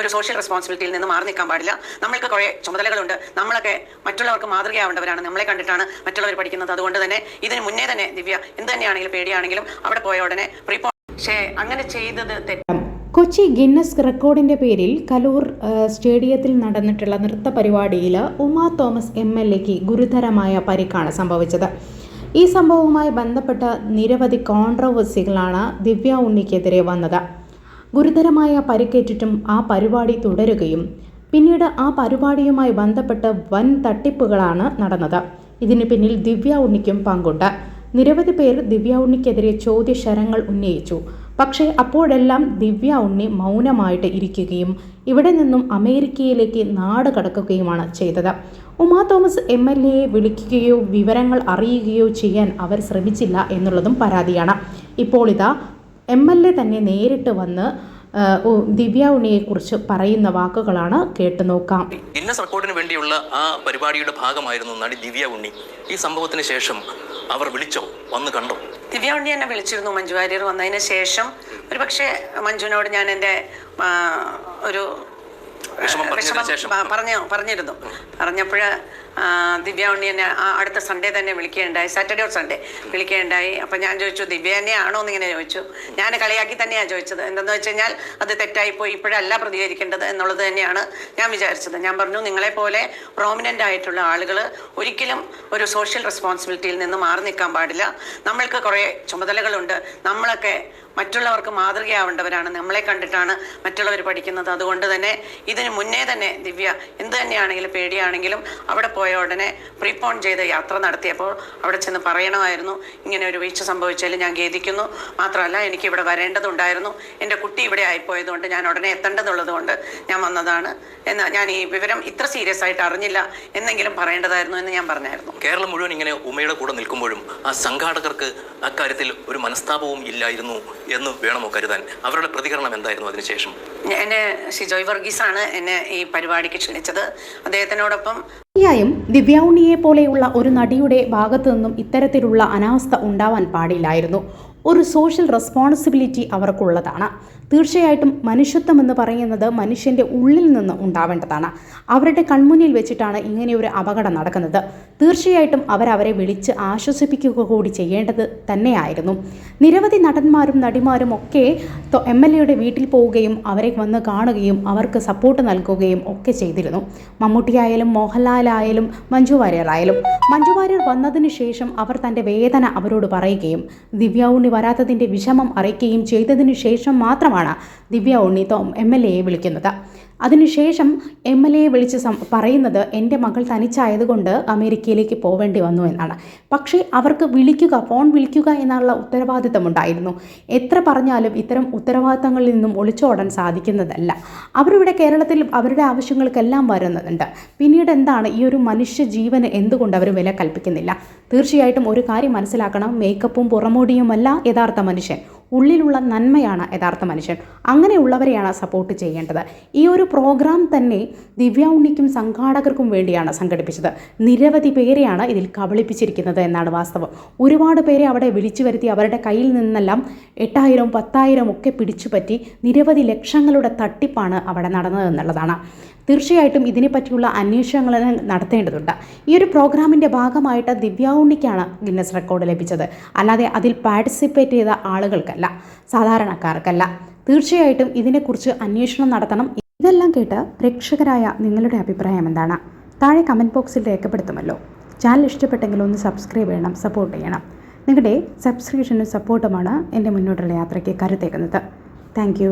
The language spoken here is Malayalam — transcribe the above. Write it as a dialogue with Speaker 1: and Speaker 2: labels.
Speaker 1: ഒരു സോഷ്യൽ റെസ്പോൺസിബിലിറ്റിയിൽ നിന്ന് മാറി നിൽക്കാൻ പാടില്ല. നമ്മൾക്ക് കുറേ ചുമതലകളുണ്ട്. നമ്മളൊക്കെ മറ്റുള്ളവർക്ക് മാതൃകയാവേണ്ടവരാണ്. നമ്മളെ കണ്ടിട്ടാണ് മറ്റുള്ളവർ പഠിക്കുന്നത്. അതുകൊണ്ട് തന്നെ ഇതിന് മുന്നേ തന്നെ ദിവ്യ എന്ത് തന്നെയാണെങ്കിലും പേടിയാണെങ്കിലും അവിടെ പോയ ഉടനെ പ്രീപോ പക്ഷേ അങ്ങനെ ചെയ്തത് തെറ്റാണ്
Speaker 2: കൊച്ചി ഗിന്നസ് റെക്കോർഡിന്റെ പേരിൽ കലൂർ സ്റ്റേഡിയത്തിൽ നടന്നിട്ടുള്ള നൃത്ത പരിപാടിയിൽ ഉമാ തോമസ് എം എൽ എക്ക് ഗുരുതരമായ പരിക്കാണ് സംഭവിച്ചത്. ഈ സംഭവവുമായി ബന്ധപ്പെട്ട നിരവധി കോൺട്രവേഴ്സികളാണ് ദിവ്യ ഉണ്ണിക്കെതിരെ വന്നത്. ഗുരുതരമായ പരിക്കേറ്റിട്ടും ആ പരിപാടി തുടരുകയും. പിന്നീട് ആ പരിപാടിയുമായി ബന്ധപ്പെട്ട് വൻ തട്ടിപ്പുകളാണ് നടന്നത്. ഇതിന് പിന്നിൽ ദിവ്യ ഉണ്ണിക്കും പങ്കുണ്ട്. നിരവധി പേർ ദിവ്യ ഉണ്ണിക്കെതിരെ ചോദ്യശരങ്ങൾ ഉന്നയിച്ചു. പക്ഷേ അപ്പോഴെല്ലാം ദിവ്യ ഉണ്ണി മൗനമായിട്ട് ഇരിക്കുകയും ഇവിടെ നിന്നും അമേരിക്കയിലേക്ക് നാട് കടക്കുകയുമാണ് ചെയ്തത്. ഉമാ തോമസ് എം എൽ എയെ വിളിക്കുകയോ വിവരങ്ങൾ അറിയുകയോ ചെയ്യാൻ അവർ ശ്രമിച്ചില്ല എന്നുള്ളതും പരാതിയാണ്. ഇപ്പോൾ ഇതാ എം എൽ എ തന്നെ നേരിട്ട് വന്ന് ദിവ്യ ഉണ്ണിയെക്കുറിച്ച് പറയുന്ന വാക്കുകളാണ് കേട്ടു നോക്കാം.
Speaker 3: ഗിന്നസ് റെക്കോർഡിന് വേണ്ടിയുള്ള ആ പരിപാടിയുടെ ഭാഗമായിരുന്നു നടി ദിവ്യ ഉണ്ണി. ഈ സംഭവത്തിന് ശേഷം അവർ വിളിച്ചോ? വന്ന് കണ്ടോ?
Speaker 1: ദിവ്യ ഉണ്ണി എന്നെ വിളിച്ചിരുന്നു മഞ്ജു വാര്യർ വന്നതിന് ശേഷം. ഒരു പക്ഷേ മഞ്ജുവിനോട് ഞാൻ എന്റെ ഒരു
Speaker 3: വിഷമം
Speaker 1: പറഞ്ഞിരുന്നു. പറഞ്ഞപ്പോൾ ദിവ്യ ഉണ്ണി എന്നെ അടുത്ത സൺഡേ തന്നെ വിളിക്കുകയുണ്ടായി. സാറ്റർഡേ ഓർ സൺഡേ വിളിക്കുകയുണ്ടായി. അപ്പം ഞാൻ ചോദിച്ചു ദിവ്യ തന്നെയാണോ എന്നിങ്ങനെ ചോദിച്ചു. ഞാൻ കളിയാക്കി തന്നെയാണ് ചോദിച്ചത്. എന്തെന്ന് വെച്ച് കഴിഞ്ഞാൽ അത് തെറ്റായിപ്പോയി ഇപ്പോഴല്ല പ്രതികരിക്കേണ്ടത് എന്നുള്ളത് തന്നെയാണ് ഞാൻ വിചാരിച്ചത്. ഞാൻ പറഞ്ഞു നിങ്ങളെപ്പോലെ പ്രോമിനന്റ് ആയിട്ടുള്ള ആളുകൾ ഒരിക്കലും ഒരു സോഷ്യൽ റെസ്പോൺസിബിലിറ്റിയിൽ നിന്ന് മാറി നിൽക്കാൻ പാടില്ല. നമ്മൾക്ക് കുറേ ചുമതലകളുണ്ട്. നമ്മളൊക്കെ മറ്റുള്ളവർക്ക് മാതൃകയാവേണ്ടവരാണ്. നമ്മളെ കണ്ടിട്ടാണ് മറ്റുള്ളവർ പഠിക്കുന്നത്. അതുകൊണ്ട് തന്നെ ഇതിന് മുന്നേ തന്നെ ദിവ്യ എന്ത് തന്നെയാണെങ്കിലും പേടിയാണെങ്കിലും അവിടെ പോയ ഉടനെ പ്രീപോൺ ചെയ്ത് യാത്ര നടത്തിയപ്പോൾ അവിടെ ചെന്ന് പറയണമായിരുന്നു. ഇങ്ങനെ ഒരു വീഴ്ച സംഭവിച്ചാൽ ഞാൻ ഖേദിക്കുന്നു. മാത്രമല്ല എനിക്ക് ഇവിടെ വരേണ്ടതുണ്ടായിരുന്നു. എന്റെ കുട്ടി ഇവിടെ ആയിപ്പോയതുകൊണ്ട് ഞാൻ ഉടനെ എത്തേണ്ടതുള്ളതുകൊണ്ട് ഞാൻ വന്നതാണ് എന്ന് ഞാൻ ഈ വിവരം ഇത്ര സീരിയസ് ആയിട്ട് അറിഞ്ഞില്ല എന്നെങ്കിലും പറയേണ്ടതായിരുന്നു എന്ന് ഞാൻ പറഞ്ഞായിരുന്നു.
Speaker 3: കേരളം മുഴുവൻ ഇങ്ങനെ ഉമയുടെ കൂടെ നിൽക്കുമ്പോഴും ആ സംഘാടകർക്ക് അക്കാര്യത്തിൽ ഒരു മനസ്താപവും ഇല്ലായിരുന്നു എന്ന് വേണമോ കരുതാൻ? അവരുടെ പ്രതികരണം എന്തായിരുന്നു അതിനുശേഷം?
Speaker 1: എന്നെ ഷിജോയ് വർഗീസാണ് എന്നെ ഈ പരിപാടിക്ക് ക്ഷണിച്ചത്. അദ്ദേഹത്തിനോടൊപ്പം
Speaker 2: തീർച്ചയായും ദിവ്യ ഉണ്ണിയെ പോലെയുള്ള ഒരു നടിയുടെ ഭാഗത്തു നിന്നും ഇത്തരത്തിലുള്ള അനാവസ്ഥ ഉണ്ടാവാൻ പാടില്ലായിരുന്നു. ഒരു സോഷ്യൽ റെസ്പോൺസിബിലിറ്റി അവർക്കുള്ളതാണ്. തീർച്ചയായിട്ടും മനുഷ്യത്വം എന്ന് പറയുന്നത് മനുഷ്യന്റെ ഉള്ളിൽ നിന്ന് ഉണ്ടാവേണ്ടതാണ്. അവരുടെ കൺമുന്നിൽ വെച്ചിട്ടാണ് ഇങ്ങനെ ഒരു അപകടം നടക്കുന്നത്. തീർച്ചയായിട്ടും അവരവരെ വിളിച്ച് ആശ്വസിപ്പിക്കുക കൂടി ചെയ്യേണ്ടത് തന്നെയായിരുന്നു. നിരവധി നടന്മാരും നടിമാരും ഒക്കെ എം എൽ എയുടെ വീട്ടിൽ പോവുകയും അവരെ വന്ന് കാണുകയും അവർക്ക് സപ്പോർട്ട് നൽകുകയും ഒക്കെ ചെയ്തിരുന്നു. മമ്മൂട്ടിയായാലും മോഹൻലാലായാലും മഞ്ജു വാര്യർ ആയാലും മഞ്ജു വാര്യർ വന്നതിന് ശേഷം അവർ തന്റെ വേദന അവരോട് പറയുകയും ദിവ്യ ഉണ്ണി വരാത്തതിന്റെ വിഷമം അറിയിക്കുകയും ചെയ്തതിനു ശേഷം മാത്രമാണ് ദിവ്യ ഉണ്ണിത്തോം എം എൽ എയെ വിളിക്കുന്നത്. അതിനുശേഷം എം എൽ എയെ വിളിച്ച് സം പറയുന്നത് എന്റെ മകൾ തനിച്ചായതുകൊണ്ട് അമേരിക്കയിലേക്ക് പോവേണ്ടി വന്നു എന്നാണ്. പക്ഷേ അവർക്ക് വിളിക്കുക ഫോൺ വിളിക്കുക എന്നുള്ള ഉത്തരവാദിത്തമുണ്ടായിരുന്നു. എത്ര പറഞ്ഞാലും ഇത്തരം ഉത്തരവാദിത്തങ്ങളിൽ നിന്നും ഒളിച്ചോടാൻ സാധിക്കുന്നതല്ല. അവരിവിടെ കേരളത്തിൽ അവരുടെ ആവശ്യങ്ങൾക്കെല്ലാം വരുന്നുണ്ട്. പിന്നീട് എന്താണ് ഈ ഒരു മനുഷ്യ ജീവന് എന്തുകൊണ്ട് അവർ വില കൽപ്പിക്കുന്നില്ല? തീർച്ചയായിട്ടും ഒരു കാര്യം മനസ്സിലാക്കണം മേക്കപ്പും പുറമോടിയുമല്ല യഥാർത്ഥ മനുഷ്യൻ. ഉള്ളിലുള്ള നന്മയാണ് യഥാർത്ഥ മനുഷ്യൻ. അങ്ങനെയുള്ളവരെയാണ് സപ്പോർട്ട് ചെയ്യേണ്ടത്. ഈ ഒരു പ്രോഗ്രാം തന്നെ ദിവ്യ ഉണ്ണിക്കും സംഘാടകർക്കും വേണ്ടിയാണ് സംഘടിപ്പിച്ചത്. നിരവധി പേരെയാണ് ഇതിൽ കബളിപ്പിച്ചിരിക്കുന്നത് എന്നാണ് വാസ്തവം. ഒരുപാട് പേരെ അവിടെ വിളിച്ചു വരുത്തി അവരുടെ കയ്യിൽ നിന്നെല്ലാം എട്ടായിരം പത്തായിരം ഒക്കെ പിടിച്ചുപറ്റി നിരവധി ലക്ഷങ്ങളുടെ തട്ടിപ്പാണ് അവിടെ നടന്നതെന്നുള്ളതാണ് തീർച്ചയായിട്ടും ഇതിനെപ്പറ്റിയുള്ള അന്വേഷണങ്ങൾ നടത്തേണ്ടതുണ്ട്. ഈ ഒരു പ്രോഗ്രാമിന്റെ ഭാഗമായിട്ട് ദിവ്യ ഉണ്ണിക്കാണ് ഗിന്നസ് റെക്കോർഡ് ലഭിച്ചത്. അല്ലാതെ അതിൽ പാർട്ടിസിപ്പേറ്റ് ചെയ്ത ആളുകൾക്കല്ല സാധാരണക്കാർക്കല്ല. തീർച്ചയായിട്ടും ഇതിനെക്കുറിച്ച് അന്വേഷണം നടത്തണം. ഇതെല്ലാം കേട്ട് പ്രേക്ഷകരായ നിങ്ങളുടെ അഭിപ്രായം എന്താണ്? താഴെ കമന്റ് ബോക്സിൽ രേഖപ്പെടുത്തുമല്ലോ. ചാനൽ ഇഷ്ടപ്പെട്ടെങ്കിൽ ഒന്ന് സബ്സ്ക്രൈബ് ചെയ്യണം സപ്പോർട്ട് ചെയ്യണം. നിങ്ങളുടെ സബ്സ്ക്രിപ്ഷനും സപ്പോർട്ടുമാണ് എന്റെ മുന്നോട്ടുള്ള യാത്രയ്ക്ക് കരുത്തേക്കുന്നത് താങ്ക്